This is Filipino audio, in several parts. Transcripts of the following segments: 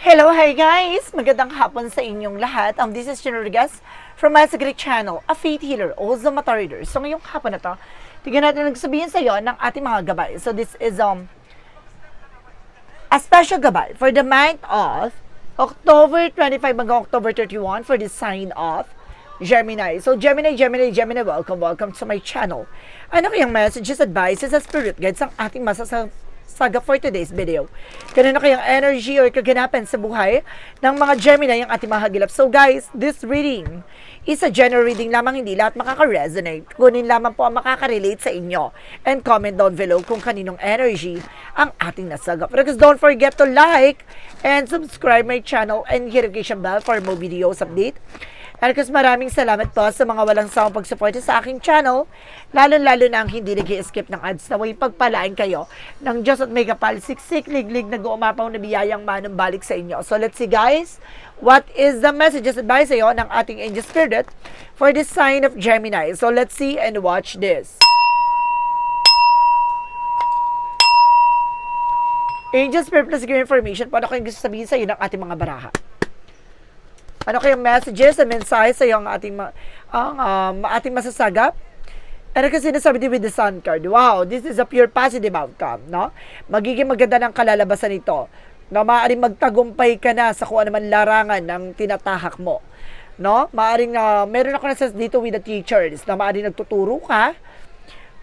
Hello, hi guys! Magandang hapon sa inyong lahat. Um, this is Jenna Rodriguez from My Secret Channel, a faith healer, also mata reader. So ngayong hapon na to, tignan natin ang nagsabihin sa iyo ng ating mga gabay. So this is um a special gabay for the month of October 25 hanggang October 31 for the sign of Gemini. So Gemini, Gemini, Gemini, welcome, welcome to my channel. Ano kayang messages, advices, at spirit guides ang ating masasang saga for today's video. Kanino kayang energy or kaganapan sa buhay ng mga Gemini ang ating mahagilap. So guys, this reading is a general reading lamang, hindi lahat makaka-resonate. Kunin lamang po ang makaka-relate sa inyo. And comment down below kung kaninong energy ang ating nasagap. Because don't forget to like and subscribe my channel and hit notification bell for more videos update. Kasi maraming salamat po sa mga walang sawang pagsuporta sa aking channel, lalo-lalo na ang hindi nag skip ng ads na way pagpalaan kayo ng Diyos at may kapal, siksik, liglig, nag-uumapaw na biyayang manong balik sa inyo. So let's see guys, what is the messages advice sa iyo ng ating angel spirit for this sign of Gemini. So let's see and watch this. Angel Spirit plus information, paano kayong gusto sabihin sa iyo ng ating mga baraha? Ano kayong messages and mensahe sa iyo ang ating, ang, um, ating masasagap? Ano kasi sinasabi din with the sun card? Wow, this is a pure positive outcome, no? Magiging maganda ng kalalabasan nito. Na maaaring magtagumpay ka na sa kung ano man larangan ng tinatahak mo. No? Maaaring, uh, meron ako nasa dito with the teachers na maaaring nagtuturo ka.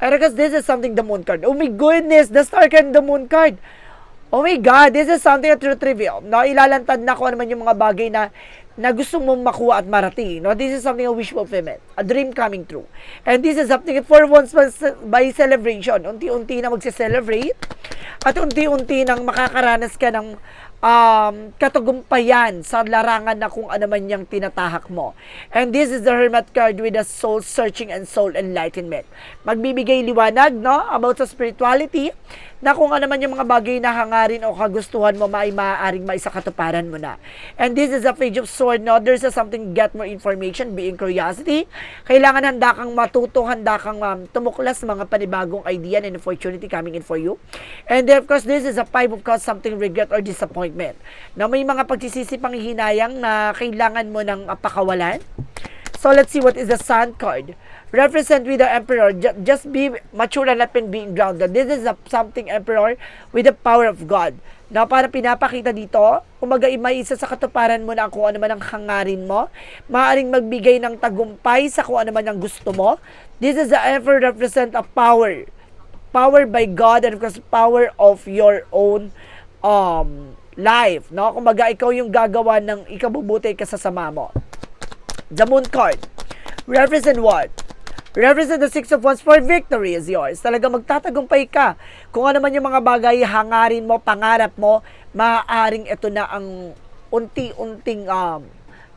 Because this is something the moon card. Oh my goodness, the star card the moon card. Oh my God, this is something truth reveal. No, ilalantad na kung ano man yung mga bagay na na gusto mong makuha at marating. No, this is something a wish fulfillment, a dream coming true. And this is something for once by celebration. Unti-unti na magse-celebrate at unti-unti nang makakaranas ka ng um, katagumpayan sa larangan na kung ano man yung tinatahak mo. And this is the Hermit card with the soul searching and soul enlightenment. Magbibigay liwanag no, about sa spirituality na kung ano man yung mga bagay na hangarin o kagustuhan mo may maaaring maisakatuparan mo na. And this is a page of sword, no? There's a something get more information, being curiosity. Kailangan handa kang matuto, handa kang um, tumuklas mga panibagong idea and opportunity coming in for you. And then, of course, this is a five of cups, something regret or disappointment. Na may mga pagsisisi pang hinayang na kailangan mo ng uh, pakawalan. So let's see what is the sun card. Represent with the emperor. Ju- Just be mature and not being grounded. This is a, something emperor with the power of God. Na para pinapakita dito, umaga may isa sa katuparan mo na kung ano man ang hangarin mo. Maaring magbigay ng tagumpay sa kung ano man ang gusto mo. This is the emperor represent a power. Power by God and of course power of your own um, life. No? Kumaga ikaw yung gagawa ng ikabubuti ka sa sama mo. The moon card. Represent what? Represent the Six of Wands for victory is yours. Talaga magtatagumpay ka. Kung ano man yung mga bagay, hangarin mo, pangarap mo, maaaring ito na ang unti-unting um,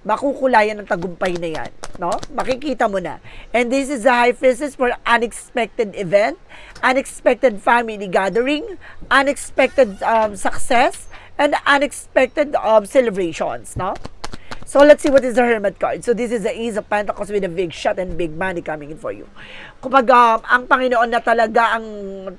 makukulayan ng tagumpay na yan. No? Makikita mo na. And this is the high priestess for unexpected event, unexpected family gathering, unexpected um, success, and unexpected um, celebrations. No? So let's see what is the Hermit card. So this is the Ace of Pentacles with a big shot and big money coming in for you. Kapag um, ang Panginoon na talaga ang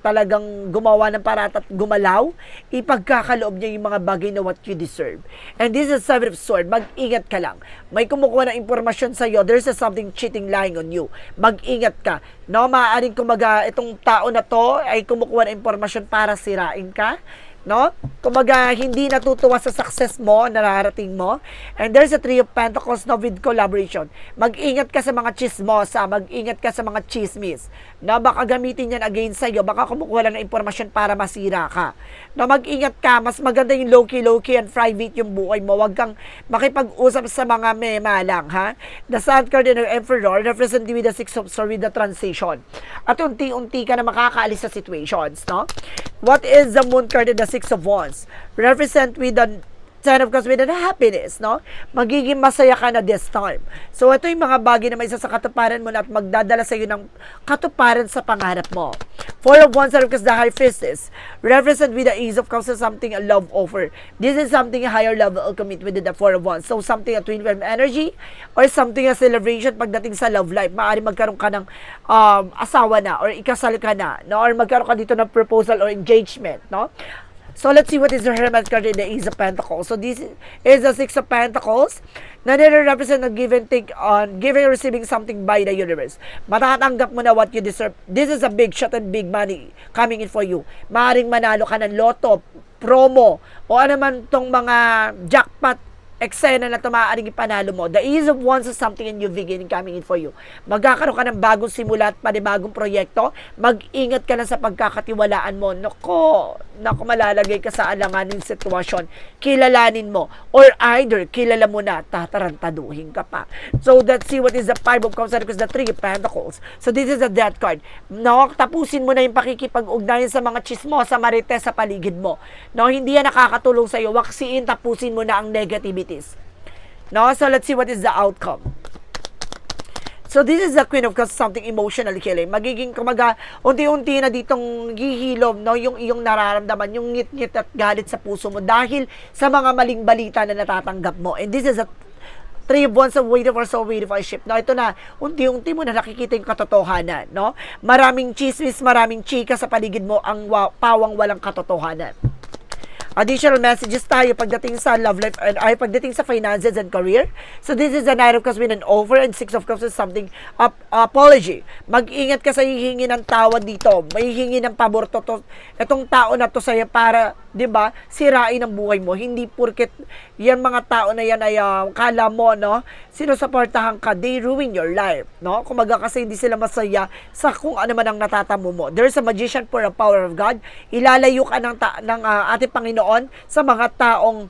talagang gumawa ng parat at gumalaw, ipagkakaloob niya yung mga bagay na what you deserve. And this is Seven of Sword. Mag-ingat ka lang. May kumukuha ng impormasyon sa iyo. There's a something cheating lying on you. Mag-ingat ka. No, maaaring kumaga itong tao na to ay kumukuha ng impormasyon para sirain ka no? Kumaga, hindi natutuwa sa success mo, nararating mo. And there's a three of pentacles na with collaboration. Mag-ingat ka sa mga chismosa, mag-ingat ka sa mga chismis. Na baka gamitin yan against sa'yo, baka kumukuha lang ng impormasyon para masira ka. Na mag-ingat ka, mas maganda yung low-key, low-key and private yung buhay mo. Huwag kang makipag-usap sa mga mema lang, ha? The Sun card and Emperor represent with the Six of Swords with the transition. At unti-unti ka na makakaalis sa situations, no? What is the Moon card and the Six of Wands? Represent with the Ten of Cups with happiness, no? Magiging masaya ka na this time. So, ito yung mga bagay na may isa sa katuparan mo na at magdadala sa iyo ng katuparan sa pangarap mo. Four of Wands, Ten of Cups, the High Priestess. Represent with the Ace of Cups something a love offer. This is something a higher level of commitment with the Four of Wands. So, something a twin flame energy or something a celebration pagdating sa love life. Maaari magkaroon ka ng um, asawa na or ikasal ka na, no? Or magkaroon ka dito ng proposal or engagement, no? So let's see what is the Hermit card in the Ace of Pentacles. So this is the Six of Pentacles na nire-represent na give and take on giving and receiving something by the universe. Matatanggap mo na what you deserve. This is a big shot and big money coming in for you. Maaring manalo ka ng loto, promo, o ano man tong mga jackpot eksena na ito maaaring ipanalo mo. The ease of wands is something in new beginning coming in for you. Magkakaroon ka ng bagong simula at panibagong proyekto. Mag-ingat ka lang sa pagkakatiwalaan mo. Nako, nako malalagay ka sa alanganin sitwasyon. Kilalanin mo. Or either, kilala mo na, tatarantaduhin ka pa. So, let's see what is the five of cups and the three of pentacles. So, this is the death card. No, tapusin mo na yung pakikipag-ugnayan sa mga chismosa marites sa paligid mo. No, hindi yan nakakatulong sa'yo. Waksiin, tapusin mo na ang negativities. No, so let's see what is the outcome. So this is the Queen of Cups, something emotional killing. Magiging kumaga, unti-unti na ditong hihilom, no, yung iyong nararamdaman, yung ngit-ngit at galit sa puso mo dahil sa mga maling balita na natatanggap mo. And this is a three of wands of waiting for so waiting for ship. No, ito na, unti-unti mo na nakikita yung katotohanan, no? Maraming chismis, maraming chika sa paligid mo, ang wa- pawang walang katotohanan additional messages tayo pagdating sa love life and ay pagdating sa finances and career. So this is a Nine of Cups with an over and Six of Cups is something ap- apology. Mag-ingat ka sa hihingi ng tawad dito. May hihingi ng pabor to, to itong tao na to sa'yo para, 'di ba, sirain ang buhay mo. Hindi porket yan mga tao na yan ay uh, kala mo, no, sinusuportahan ka, they ruin your life, no? Kumaga kasi hindi sila masaya sa kung ano man ang natatamo mo. There's a magician for the power of God. Ilalayo ka ng, ta- ng uh, ating Panginoon sa mga taong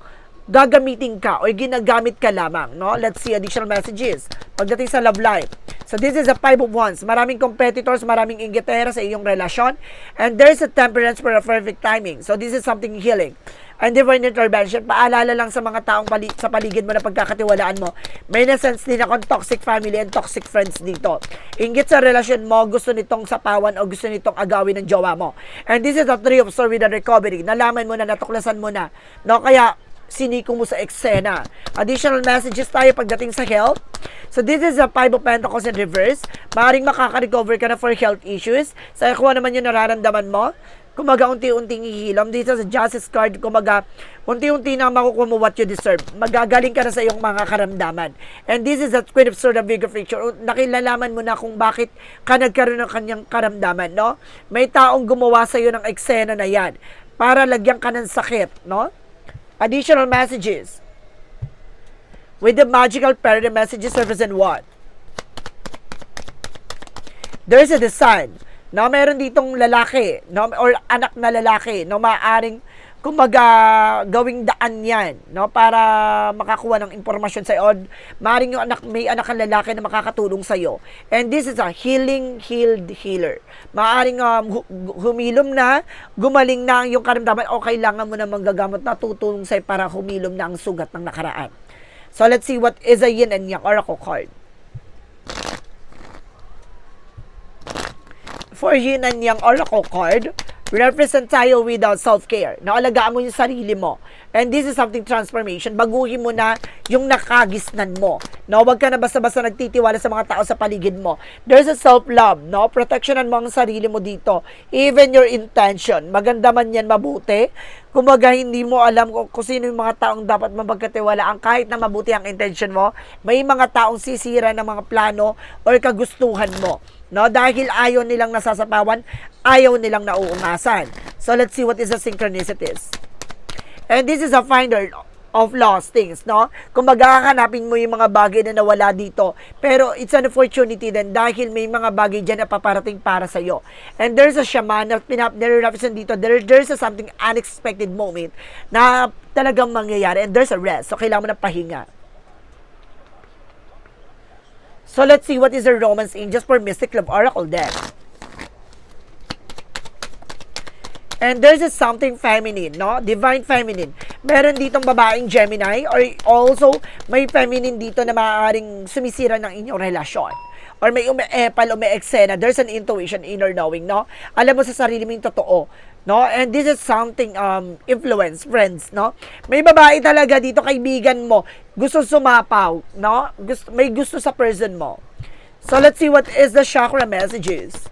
gagamitin ka o ginagamit ka lamang, no? Let's see additional messages. Pagdating sa love life. So this is a five of wands. Maraming competitors, maraming inggitera sa iyong relasyon. And there's a temperance for a perfect timing. So this is something healing. And divine intervention, paalala lang sa mga taong pali- sa paligid mo na pagkakatiwalaan mo. May na-sense din akong toxic family and toxic friends dito. Inggit sa relasyon mo, gusto nitong sapawan o gusto nitong agawin ng jowa mo. And this is a three of swords with a recovery. Nalaman mo na, natuklasan mo na. No, kaya siniko mo sa eksena. Additional messages tayo pagdating sa health. So this is a five of pentacles in reverse. Maaring makaka-recover ka na for health issues. Sa kung ano naman yung nararamdaman mo. Kumaga unti-unting ihilom. Dito sa justice card, kumaga unti-unti na makukuha mo what you deserve. Magagaling ka na sa iyong mga karamdaman. And this is a Queen of Swords of bigger picture. Nakilalaman mo na kung bakit ka nagkaroon ng kanyang karamdaman, no? May taong gumawa sa iyo ng eksena na yan para lagyan ka ng sakit, no? Additional messages with the magical paradigm messages represent what? There's a design no meron ditong lalaki no or anak na lalaki no maaring kumbaga gawing daan yan no? Para makakuha ng impormasyon sa iyo maaring yung anak may anak ang lalaki na makakatulong sa iyo and this is a healing healed healer. Maaring um, hu- humilom na gumaling na ang yung karamdaman o kailangan mo na manggagamot na tutulong sa para humilom na ang sugat ng nakaraan. So let's see what is a yin and yang oracle card for yin and yang oracle card, represent tayo without self-care. Naalagaan mo yung sarili mo. And this is something transformation. Baguhin mo na yung nakagisnan mo. No, wag ka na basta-basta nagtitiwala sa mga tao sa paligid mo. There's a self-love, no? Protectionan mo ang sarili mo dito. Even your intention. Maganda man yan, mabuti. Kumaga, hindi mo alam kung, kung sino yung mga taong dapat mapagkatiwalaan kahit na mabuti ang intention mo. May mga taong sisira ng mga plano or kagustuhan mo. No, dahil ayaw nilang nasasapawan, ayaw nilang nauungasan. So let's see what is the synchronicities. And this is a finder of lost things, no? Kung hanapin mo yung mga bagay na nawala dito, pero it's an opportunity din dahil may mga bagay dyan na paparating para sa iyo. And there's a shaman na pinap represent dito, there, there's a something unexpected moment na talagang mangyayari and there's a rest. So, kailangan mo na pahinga. So let's see what is the Romance Angels for Mystic Love Oracle then. And there's a something feminine, no? Divine feminine. Meron ditong babaeng Gemini or also may feminine dito na maaaring sumisira ng inyong relasyon. Or may ume-epal, ume-eksena. There's an intuition, inner knowing, no? Alam mo sa sarili mo yung totoo. No? And this is something um influence, friends, no? May babae talaga dito kaibigan mo, gusto sumapaw, no? Gusto, may gusto sa person mo. So let's see what is the chakra messages.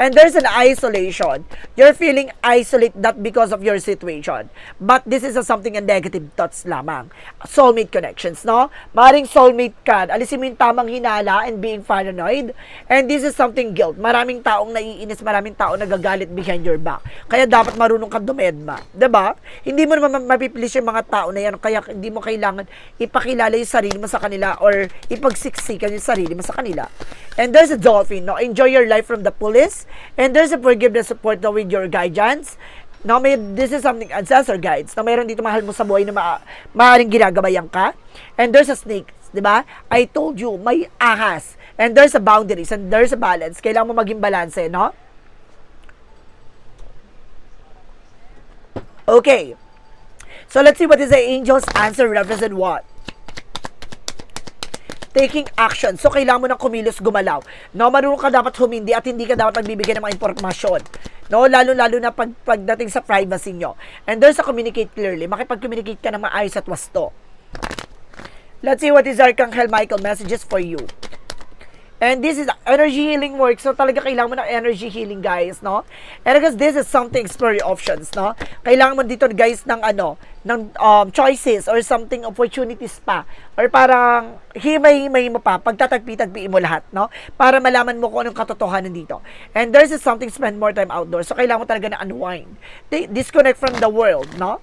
And there's an isolation. You're feeling isolate not because of your situation. But this is a something a negative thoughts lamang. Soulmate connections, no? Maring soulmate ka. Alisin mo yung tamang hinala and being paranoid. And this is something guilt. Maraming taong naiinis, maraming taong nagagalit behind your back. Kaya dapat marunong kang dumedma. ba? Hindi mo naman mapiplease yung mga tao na yan. Kaya hindi mo kailangan ipakilala yung sarili mo sa kanila or ipagsiksikan yung sarili mo sa kanila. And there's a dolphin, no? Enjoy your life from the fullest. And there's a forgiveness support no, with your guidance. No, may, this is something ancestor guides. No, mayroon dito mahal mo sa buhay na ma maaaring ginagabayan ka. And there's a snake, 'di ba? I told you, may ahas. And there's a boundaries and there's a balance. Kailangan mo maging balanse, no? Okay. So let's see what is the angel's answer represent what? Taking action. So, kailangan mo nang kumilos, gumalaw. No, marunong ka dapat humindi at hindi ka dapat nagbibigay ng mga impormasyon. No, lalo-lalo na pag, pagdating sa privacy nyo. And there's a communicate clearly. Makipag-communicate ka ng maayos at wasto. Let's see what is Archangel Michael messages for you. And this is energy healing work. So talaga kailangan mo ng energy healing, guys, no? And because this is something explore options, no? Kailangan mo dito, guys, ng ano, ng um, choices or something opportunities pa. Or parang himay-himay mo pa, pagtatagpi-tagpiin mo lahat, no? Para malaman mo kung anong katotohanan dito. And there's is something spend more time outdoors. So kailangan mo talaga na unwind. Disconnect from the world, no?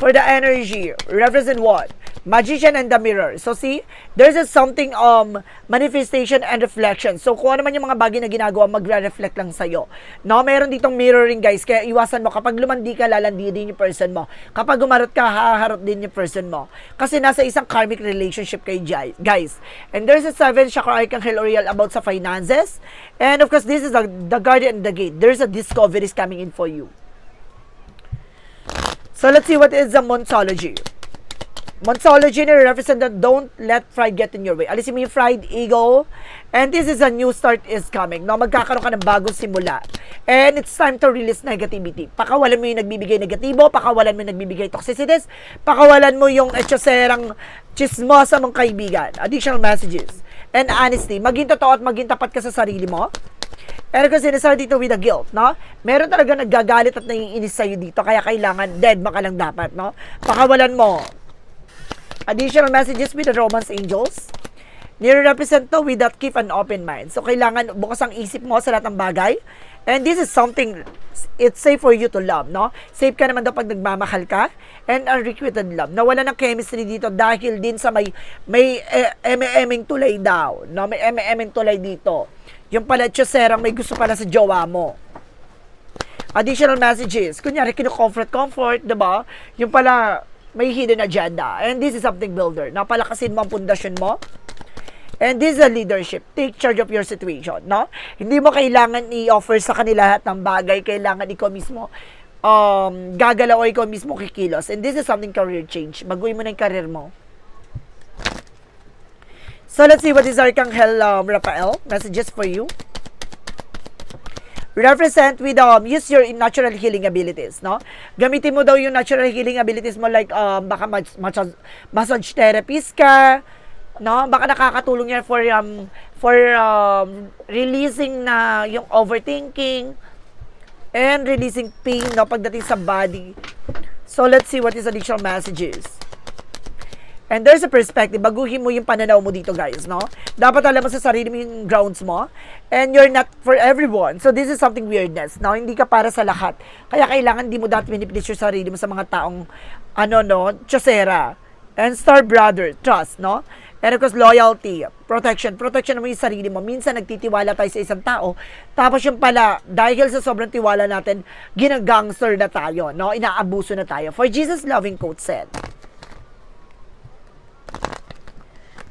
for the energy represent what magician and the mirror. So see there's a something um manifestation and reflection. So kung ano man yung mga bagay na ginagawa magre-reflect lang sa'yo. No meron ditong mirroring guys. Kaya iwasan mo kapag lumandi ka lalandi din yung person mo. Kapag umarot ka haharot din yung person mo. Kasi nasa isang karmic relationship kay guys. And there's a seven chakra archangel Oriel about sa finances. And of course this is the, the guardian and the gate. There's a discovery is coming in for you. So let's see what is the Monsology. Monsology na represent that don't let pride get in your way. Alisin mo yung pride, ego, and this is a new start is coming. No, magkakaroon ka ng bagong simula. And it's time to release negativity. Pakawalan mo yung nagbibigay negatibo, pakawalan mo yung nagbibigay toxicities, pakawalan mo yung etyoserang chismosa mong kaibigan. Additional messages. And honesty. Maging totoo at maging tapat ka sa sarili mo. Pero kasi sinasabi dito with the guilt, no? Meron talaga naggagalit at naiinis sa'yo dito, kaya kailangan dead ka lang dapat, no? Pakawalan mo. Additional messages with the Romance Angels. Nire-represent to with that keep an open mind. So, kailangan bukas ang isip mo sa lahat ng bagay. And this is something, it's safe for you to love, no? Safe ka naman daw pag nagmamahal ka. And unrequited love. Nawala ng chemistry dito dahil din sa may, may eme-eming tulay daw, no? May eme-eming tulay dito. Yung pala, serang may gusto pala sa jowa mo. Additional messages. Kunyari, kinu-comfort, comfort, diba? Yung pala, may hidden agenda. And this is something builder. Napalakasin mo ang pundasyon mo. And this is a leadership. Take charge of your situation, no? Hindi mo kailangan i-offer sa kanila lahat ng bagay. Kailangan ikaw mismo um, gagalaw ikaw mismo kikilos. And this is something career change. Baguhin mo na yung career mo. So let's see what is Archangel um, Raphael messages for you. Represent with um use your natural healing abilities, no? Gamitin mo daw yung natural healing abilities mo like um baka mas- massage, massage therapist ka, no? Baka nakakatulong yan for um for um releasing na yung overthinking and releasing pain no pagdating sa body. So let's see what is additional messages. And there's a perspective, baguhin mo yung pananaw mo dito guys, no? Dapat alam mo sa sarili mo yung grounds mo. And you're not for everyone. So this is something weirdness, no? Hindi ka para sa lahat. Kaya kailangan di mo dapat manipulate yung sarili mo sa mga taong, ano no, chosera. And star brother, trust, no? And of course, loyalty, protection. Protection mo yung sarili mo. Minsan nagtitiwala tayo sa isang tao. Tapos yung pala, dahil sa sobrang tiwala natin, ginagangster na tayo, no? Inaabuso na tayo. For Jesus loving quote said,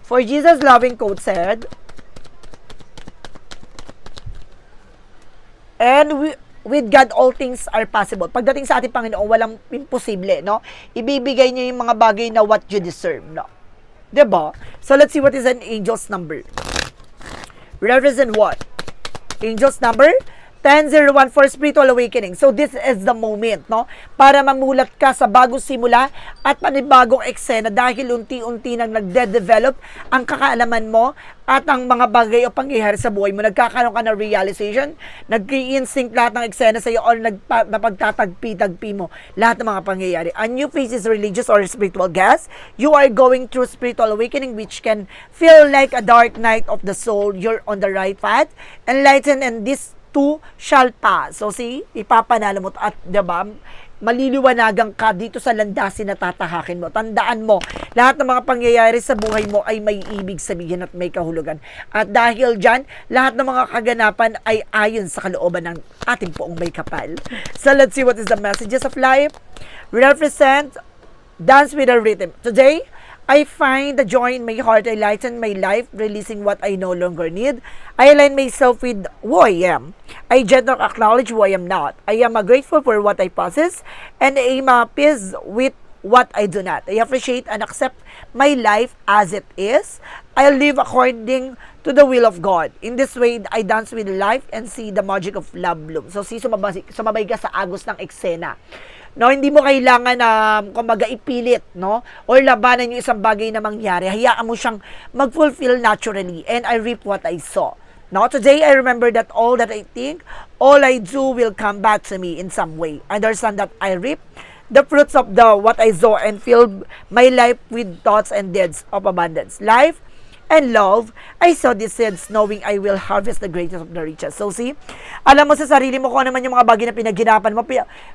For Jesus loving quote said, And we, with God, all things are possible. Pagdating sa ating Panginoon, walang imposible, no? Ibibigay niya yung mga bagay na what you deserve, no? ba? So, let's see what is an angel's number. Represent what? Angel's number? 1001 for spiritual awakening. So this is the moment, no? Para mamulat ka sa bagong simula at panibagong eksena dahil unti-unti nang nagde-develop ang kakaalaman mo at ang mga bagay o pangyayari sa buhay mo. Nagkakaroon ka ng realization, nag-instinct lahat ng eksena sa iyo or nagpa, napagtatagpi-tagpi mo lahat ng mga pangyayari. A new phase is religious or spiritual gas. You are going through spiritual awakening which can feel like a dark night of the soul. You're on the right path. Enlighten and this too shall pass. So see, ipapanalo mo at 'di ba? Maliliwanagan ka dito sa landasin na tatahakin mo. Tandaan mo, lahat ng mga pangyayari sa buhay mo ay may ibig sabihin at may kahulugan. At dahil dyan, lahat ng mga kaganapan ay ayon sa kalooban ng ating poong may kapal. So let's see what is the messages of life. Represent Dance with a rhythm. Today, I find the joy in my heart. I lighten my life, releasing what I no longer need. I align myself with who I am. I gently acknowledge who I am not. I am grateful for what I possess, and I am uh, peace with what I do not. I appreciate and accept my life as it is. I live according to the will of God. In this way, I dance with life and see the magic of love bloom. So, si sumabay, sumabay ka sa agos ng eksena. No, hindi mo kailangan na kumbaga ipilit, no? Or labanan yung isang bagay na mangyari. Hayaan mo siyang mag-fulfill naturally and I reap what I sow. No, today I remember that all that I think, all I do will come back to me in some way. Understand that I reap the fruits of the what I sow and fill my life with thoughts and deeds of abundance. Life and love, I sow these seeds knowing I will harvest the greatest of the riches. So see, alam mo sa sarili mo kung ano man yung mga bagay na pinaghirapan mo,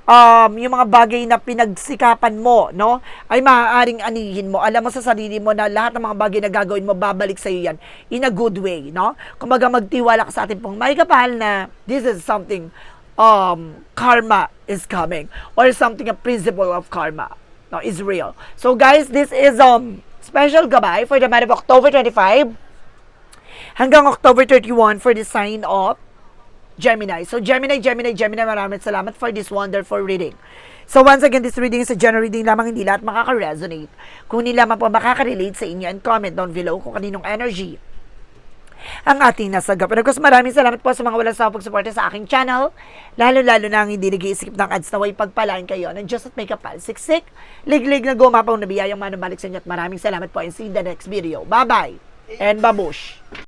um, yung mga bagay na pinagsikapan mo, no, ay maaaring anihin mo. Alam mo sa sarili mo na lahat ng mga bagay na gagawin mo, babalik sa iyo yan in a good way, no? Kumbaga magtiwala ka sa ating pong may kapal na this is something um, karma is coming or something a principle of karma no, is real. So guys, this is um special gabay for the month of October 25 hanggang October 31 for the sign of Gemini. So Gemini, Gemini, Gemini, maraming salamat for this wonderful reading. So once again, this reading is a general reading lamang, hindi lahat makaka-resonate. Kung hindi lamang po makaka-relate sa inyo and comment down below kung kaninong energy ang ating nasagap. And of course, maraming salamat po sa mga walang sawang pagsuporta sa aking channel. Lalo-lalo na ang hindi nag-iisip ng ads na way pagpalaan kayo ng Diyos at may kapal. Siksik, liglig na gumapaw na biyayang manumalik sa inyo at maraming salamat po and see you in the next video. Bye-bye and babush!